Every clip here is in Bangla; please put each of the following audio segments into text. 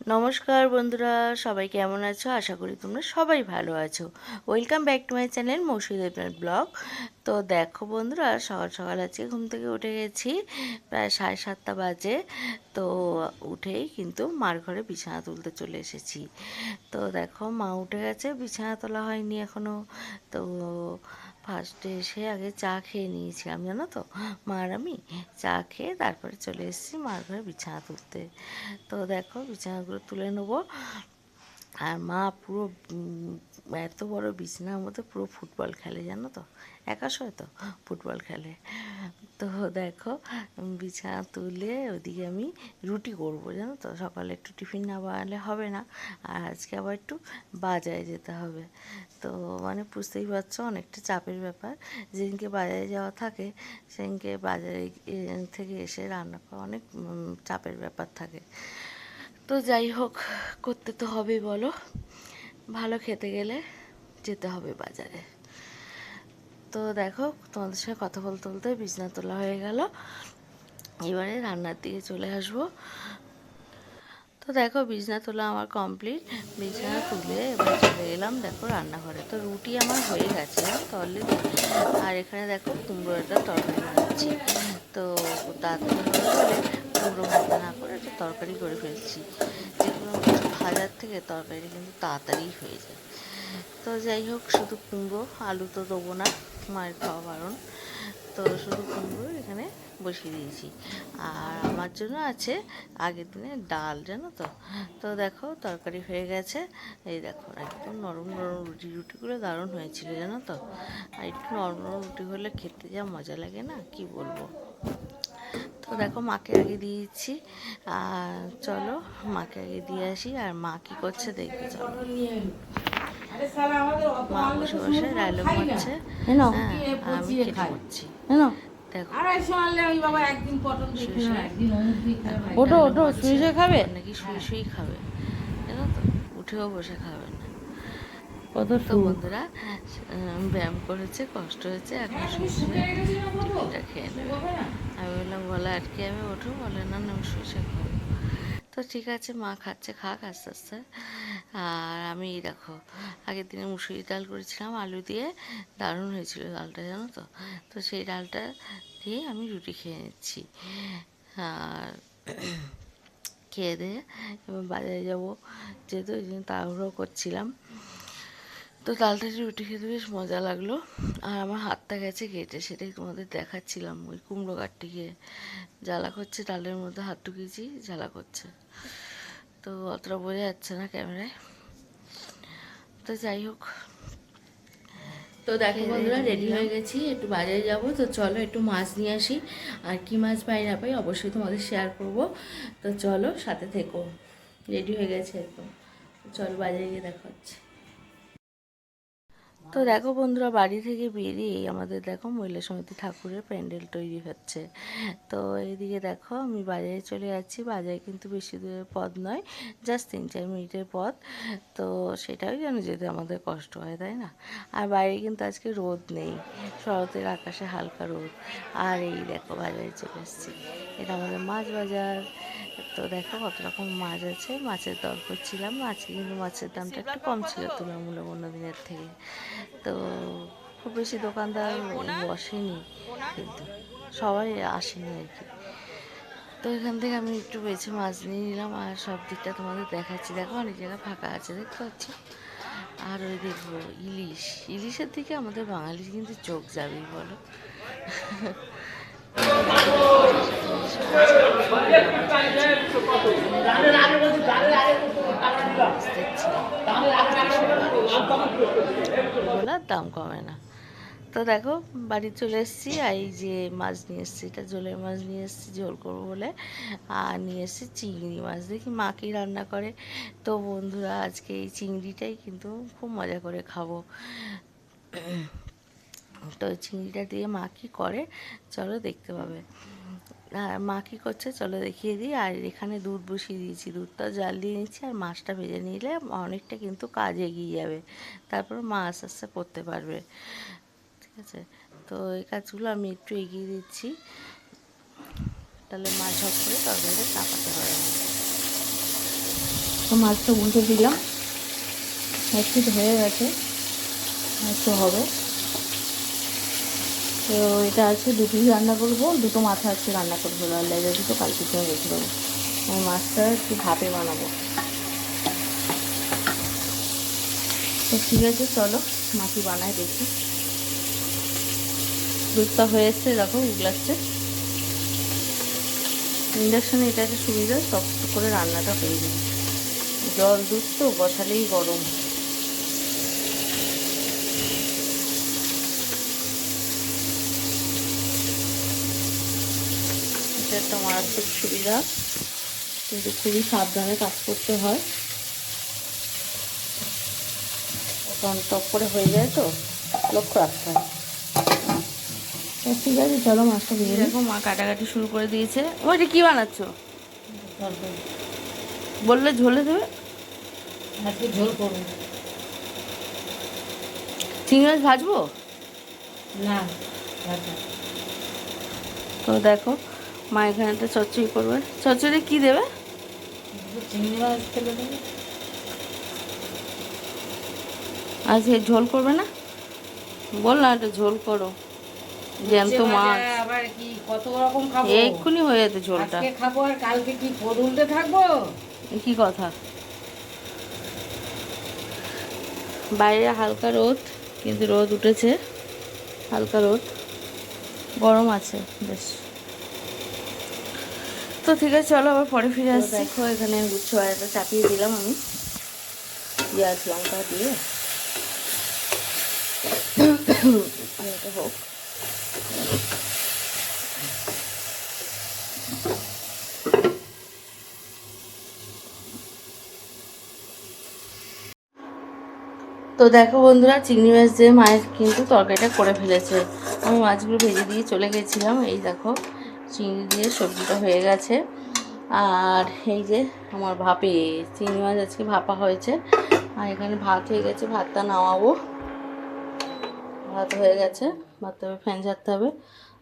নমস্কার বন্ধুরা, সবাই কেমন আছো? আশা করি তোমরা সবাই ভালো আছো। Welcome back to my channel Mousumi Debnath blog. তো দেখো বন্ধুরা, সকাল সকাল আজকে ঘুম থেকে উঠে গেছি, প্রায় সাড়ে সাতটা বাজে। তো উঠেই কিন্তু মার ঘরে বিছানা তুলতে চলে এসেছি। তো দেখো মা উঠে গেছে, বিছানা তোলা হয়নি এখনও তো ফার্স্টে এসে আগে চা খেয়ে নিয়েছিলাম, জানো তো? মার আমি চা খেয়ে তারপরে চলে এসেছি মার ঘরে বিছানা তুলতে। তো দেখো, বিছানাগুলো তুলে নেব। আর মা পুরো এত বড় বিছানার মধ্যে পুরো ফুটবল খেলে, জানো তো? একা শোয় তো? ফুটবল খেলে। তো দেখো বিছানা তুলে ওদিকে আমি রুটি করব, জানো তো? সকালে একটু টিফিন না বানালে হবে না, আর আজকে আবার একটু বাজারে যেতে হবে। তো মানে বুঝতেই পারছ, অনেকটা চাপের ব্যাপার। যেদিনকে বাজারে যাওয়া থাকে, সেদিনকে বাজারে থেকে এসে রান্না করা অনেক চাপের ব্যাপার থাকে। তো যাই হোক, করতে তো হবেই বলো। ভালো খেতে গেলে যেতে হবে বাজারে। তো দেখো, তোমাদের সাথে কথা বলতে বলতে বিছনা তোলা হয়ে গেল। এবারে রান্নার দিকে চলে আসব। তো দেখো, বিছনা তোলা আমার কমপ্লিট বিছানা তুলে এবার চলে এলাম। দেখো, রান্নাঘরে। তো রুটি আমার হয়ে গেছে তো অলরেডি আর এখানে দেখো কুমড়ো একটা তরকারি বানাচ্ছি। তো তাড়াতাড়ি কুমড়ো ভাজা না করে একটা তরকারি করে ফেলছি। যে কোনো ভাজার থেকে তরকারি কিন্তু তাড়াতাড়ি হয়ে যায়। তো যাই হোক, শুধু কুমড়ো, আলু তো দেবো না। মায়ের খাওয়া বারণ। তো শুধু কুমড়ো এখানে বসিয়ে দিয়েছি। আর আমার জন্য আছে আগের দিনে ডাল, জানো তো? তো দেখো, তরকারি হয়ে গেছে। এই দেখো, একদম নরম নরম রুটি রুটিগুলো দারুণ হয়েছিল, জানো তো? আর একটু নরম নরম রুটি হলে খেতে যা মজা লাগে না, কি বলব? দেখো মাকে আগে দিয়েছি। আর চলো মাকে আগে দিয়ে আসি। আর মা কি করছে দেখবে চলো। মা বসে বসে ডায়লগ মারছে হ্যাঁ, আমি খেতে করছি। শুয়ে শুয়ে। খাবে? নাকি শুয়ে শুয়েই খাবে। জানো তো উঠেও বসে খাবে না। কত। বন্ধুরা ব্যায়াম করেছে কষ্ট হয়েছে এখন টিফিনটা খেয়ে নেবে। আমি বললাম গলা আটকে যাবে ওঠো বলে না না আমি শুয়ে খাব তো ঠিক আছে মা খাচ্ছে খাক আস্তে আস্তে। আর আমি দেখো আগের দিনে মুসুরি ডাল করেছিলাম আলু দিয়ে দারুণ হয়েছিল ডালটা জানো তো? তো সেই ডালটা দিয়ে আমি রুটি খেয়ে নিচ্ছি। আর খেয়ে দিয়ে এবার বাজারে যাব যেহেতু ওই জন্য তাড়াহুড়ো করছিলাম। তো দিয়ে রুটি খেতে বেশ মজা লাগল। আর আমার হাতটা গেছে কেটে সেটাই তোমাদের দেখাচ্ছিলাম। ওই কুমড়ো কাঠটি গিয়ে জ্বালা করছে ডালের মধ্যে হাত ঢুকিয়েছি জ্বালা করছে। তো অতটা বোঝা যাচ্ছে না ক্যামেরায়। তো যাই হোক। তো দেখো বন্ধুরা রেডি হয়ে গেছি একটু বাজারে যাব। তো চলো একটু মাছ নিয়ে আসি। আর কি মাছ পাই না পাই অবশ্যই তোমাদের শেয়ার করব। তো চলো সাথে থেকো। রেডি হয়ে গেছে একদম। চলো বাজারে গিয়ে দেখা হচ্ছে। তো দেখো বন্ধুরা, বাড়ি থেকে বেরিয়ে আমাদের দেখো মহিলা সমিতি ঠাকুরের প্যান্ডেল তৈরি হচ্ছে। তো এইদিকে দেখো আমি বাজারে চলে যাচ্ছি। বাজারে কিন্তু বেশি দূরের পথ নয়, জাস্ট তিন চার মিনিটের পথ। তো সেটাও যেন যেতে আমাদের কষ্ট হয়, তাই না? আর বাইরে কিন্তু আজকে রোদ নেই, শরতের আকাশে হালকা রোদ। আর এই দেখো বাজারে চলে এসেছি। এটা আমাদের মাছ বাজার। তো দেখো কত রকম মাছ আছে। মাছের দর করছিলাম, মাছ কিন্তু মাছের দামটা একটু কম ছিল তুলনামূলক অন্য দিনের থেকে। তো খুব বেশি দোকানদার বসেনি কিন্তু, সবাই আসেনি আর কি। তো এখান থেকে আমি একটু বেছে মাছ নিয়ে নিলাম আর সব দিকটা তোমাদের দেখাচ্ছি। দেখো অনেক জায়গায় ফাঁকা আছে, দেখতে পাচ্ছ? আর ওই দেখব ইলিশ, ইলিশের দিকে আমাদের বাঙালির কিন্তু চোখ যাবেই বলো। দাম কমে না। তো দেখো, বাড়ি চলে এসেছি, আর এই যে মাছ নিয়ে এসেছি, এটা জোলের মাছ নিয়ে এসেছি, ঝোল করব বলে। আর নিয়ে এসেছি চিংড়ি মাছ, দেখি মা কি রান্না করে। তো বন্ধুরা, আজকে এই চিংড়িটাই কিন্তু খুব মজা করে খাব। তো ওই চিংড়িটা দিয়ে মা কী করে? চলো দেখতে পাবে। আর মা কী করছে? চলো দেখিয়ে দিই। আর এখানে দুধ বসিয়ে দিয়েছি। দুধটা জাল দিয়ে নিচ্ছি আর মাছটা ভেজে নিলে অনেকটা কিন্তু কাজ এগিয়ে যাবে। তারপর মা আস্তে আস্তে করতে পারবে। ঠিক আছে? তো এই কাজগুলো আমি একটু এগিয়ে দিচ্ছি। তাহলে মা ঝপ করে তরকারিটা চাপাতে পারবে। তো মাছটা উল্টে দিলাম। একটু হয়ে গেছে। একটু হবে। তো এটা আছে দুটি রান্না করব। দুটো মাথা আছে, রান্না করব। আর লেগে দুটো কালকে জন্য রেখে দেবো। মাছটা একটু ভাপে বানাবো। তো ঠিক আছে, চলো মাছি বানায় দেখি। দুধটা হয়ে দেখো উগলাচ্ছে ইন্ডাকশানে এটা একটা সুবিধা শক্ত করে রান্নাটা হয়ে যাবে জল দুধ তো বসালেই গরম। এটা একটা মারাত্মক সুবিধা। কিন্তু খুবই সাবধানে কাজ করতে হয়। কারণ টপ করে হয়ে যায় তো লক্ষ্য রাখতে হয়। ঠিক আছে চলো মাছটা ভেজে দেখো মা কাটাকাটি শুরু করে দিয়েছে। ওইটা কি বানাচ্ছ? বললে ঝোলে দেবে? আজকে ঝোল করব। চিংড়ি মাছ ভাজবো না। তো দেখো মা এখানে একটা চচ্চড়ি করবে। চচ্চড়ি কি দেবে? দেবো। আজকে ঝোল করবে না? বল না একটা ঝোল করো। জ্যান্ত মাছ। আবার কি কত রকম খাব? এক্ষুনি হয়ে যেত ঝোলটা। আজকে খাব আর কালকে কি পদ উল্টে থাকব? কি কথা? বাইরে হালকা রোদ কিন্তু রোদ উঠেছে। হালকা রোদ। গরম আছে বেশ। তো ঠিক আছে চলো আবার পরে ফিরে আসছি। দেখো এখানে গুচ্ছ একটা চাপিয়ে দিলাম আমি। পেঁয়াজ লঙ্কা দিয়ে। হোক। তো দেখো বন্ধুরা চিংড়ি মাছ দিয়ে মায়ের কিন্তু তরকারিটা করে ফেলেছে। আমি মাছগুলো ভেজে দিয়ে চলে গেছিলাম এই দেখো। চিংড়ি দিয়ে সবজিটা হয়ে গেছে। আর এই যে আমার ভাপে, চিংড়ি মাছ আজকে ভাপা হয়েছে। আর এখানে ভাত হয়ে গেছে, ভাতটা নামাবো। ভাত হয়ে গেছে, ভাতটা হবে ফ্যান ঝাড়তে হবে।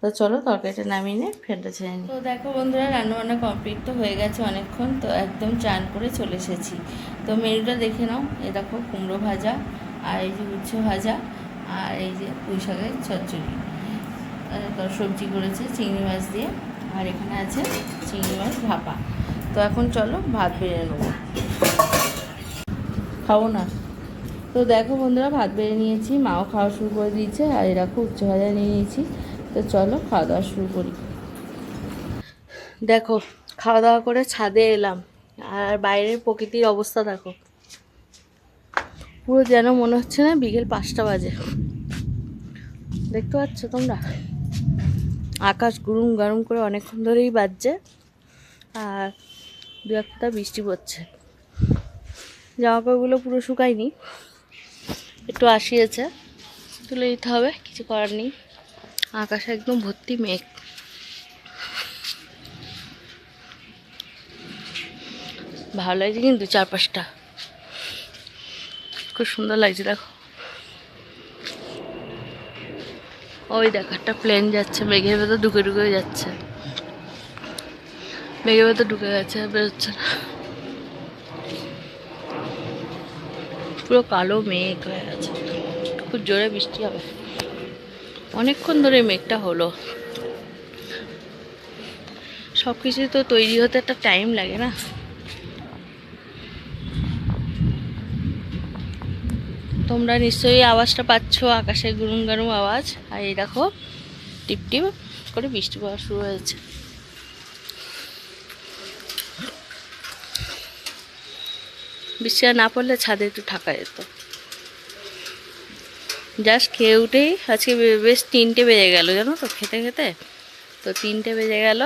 তো চলো তরকারিটা নামিয়ে নিয়ে ফ্যানটা ছেড়ে নিই। তো দেখো বন্ধুরা, রান্নাবান্না কমপ্লিট তো হয়ে গেছে অনেকক্ষণ। তো একদম চান করে চলে এসেছি। তো মেনুটা দেখে নাও। এ দেখো কুমড়ো ভাজা, আর এই যে উচ্ছে ভাজা, আর এই যে পুঁই শাকের চচ্চড়ি। সবজি করেছে, চিংড়ি মাছ দিয়ে। আর এখানে আছে চিংড়ি মাছ ভাপা। তো এখন চলো ভাত বেড়ে নেব। খাব না। তো দেখো বন্ধুরা, ভাত বেড়ে নিয়েছি, মাও খাওয়া শুরু করে দিয়েছে, আর এরকম উচ্চ ভাজা নিয়ে নিয়েছি। তো চলো খাওয়া দাওয়া শুরু করি। দেখো, খাওয়া দাওয়া করে ছাদে এলাম। আর বাইরের প্রকৃতির অবস্থা দেখো। পুরো যেন মনে হচ্ছে না বিকেল পাঁচটা বাজে। দেখতে পাচ্ছ তোমরা? আকাশ গুরুম গরম করে অনেকক্ষণ ধরেই বাজছে আর দু একটা বৃষ্টি পড়ছে। জামা কাপড়গুলো পুরো শুকায়নি, একটু আসিয়েছে, তুলে দিতে হবে, কিছু করার নেই। আকাশে একদম ভর্তি মেঘ। ভালো লাগছে কিন্তু চারপাশটা। খুব সুন্দর লাগছে, দেখো। ওই দেখো, একটা প্লেন যাচ্ছে, মেঘের ভেতর ঢুকে ঢুকে যাচ্ছে। মেঘের ভেতর ঢুকে গেছে বেরোচ্ছে না। পুরো কালো মেঘ হয়ে গেছে। খুব জোরে বৃষ্টি হবে। অনেকক্ষণ ধরে মেঘটা হলো। সব কিছু তো তৈরি হতে একটা টাইম লাগে না। তোমরা নিশ্চয়ই আওয়াজটা পাচ্ছ আকাশে গুরুম গারুম আওয়াজ। আর এই দেখো, টিপ টিপ করে বৃষ্টি পড়া শুরু হয়েছে। বৃষ্টি না পড়লে ছাদে একটু থাকা যেত। জাস্ট খেয়ে উঠেই আজকে বেশ তিনটে বেজে গেল, জানো তো, খেতে খেতে। তো তিনটে বেজে গেল।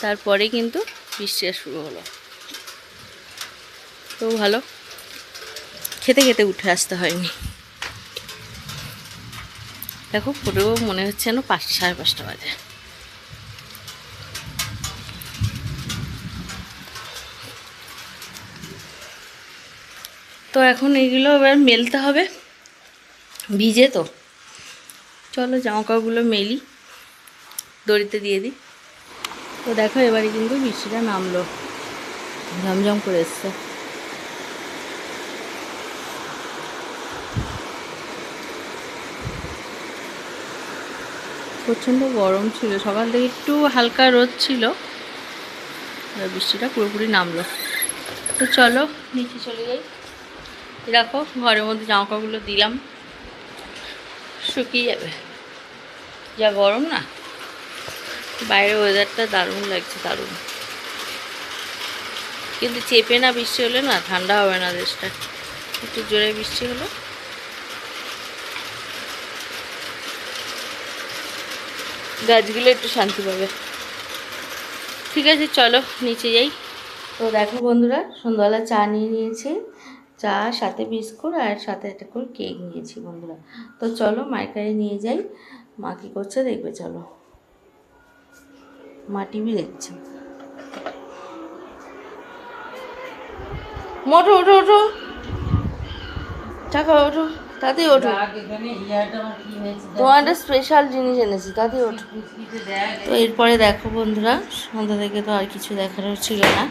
তারপরে কিন্তু বৃষ্টি শুরু হলো। তো ভালো। খেতে খেতে উঠে আসতে হয়নি। দেখো পুরো মনে হচ্ছে যেন পাঁচটা, সাড়ে পাঁচটা বাজে। তো এখন এইগুলো এবার মেলতে হবে, ভিজে তো। চলো জামা কাপড়গুলো মেলি, দড়িতে দিয়ে দিই। তো দেখো এবারে কিন্তু বৃষ্টিটা নামলো, ঝমঝম করে এসছে। প্রচণ্ড গরম ছিল। সকাল থেকে একটু হালকা রোদ ছিল। বৃষ্টিটা পুরোপুরি নামলো। তো চলো, নিচে চলে যাই। দেখো, ঘরের মধ্যে জামা কাপড়গুলো দিলাম। শুকিয়ে যাবে। যা গরম না? বাইরের ওয়েদারটা দারুণ লাগছে, দারুণ। কিন্তু চেপে না বৃষ্টি হলে না ঠান্ডা হবে না দেশটা। একটু জোরে বৃষ্টি হলো। গাছগুলো একটু শান্তি পাবে। ঠিক আছে, চলো নিচে যাই। তো দেখো বন্ধুরা, সন্ধ্যাবেলা চা নিয়ে নিয়েছি। চা, সাথে বিস্কুট আর সাথে একটা করে কেক নিয়েছি বন্ধুরা। তো চলো কাছে নিয়ে যাই। মা কী করছে দেখবে, চলো। মা টিভি দেখছে। মোটো ওঠো ওঠো। টাকা ওঠো। তাতে ওঠো। তোমার একটা স্পেশাল জিনিস এনেছি তাতে ওঠো। তো এরপরে দেখো বন্ধুরা সন্ধ্যা থেকে তো আর কিছু দেখানোর ছিল না।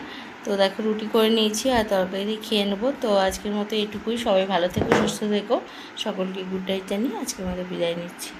তো দেখো রুটি করে নিয়েছি আর তরকারি খেয়ে নেব। তো আজকের মতো এটুকুই। সবাই ভালো থেকো সুস্থ থেকো। সকলকে গুড নাইট জানিয়ে আজকের মতো বিদায় নিচ্ছি।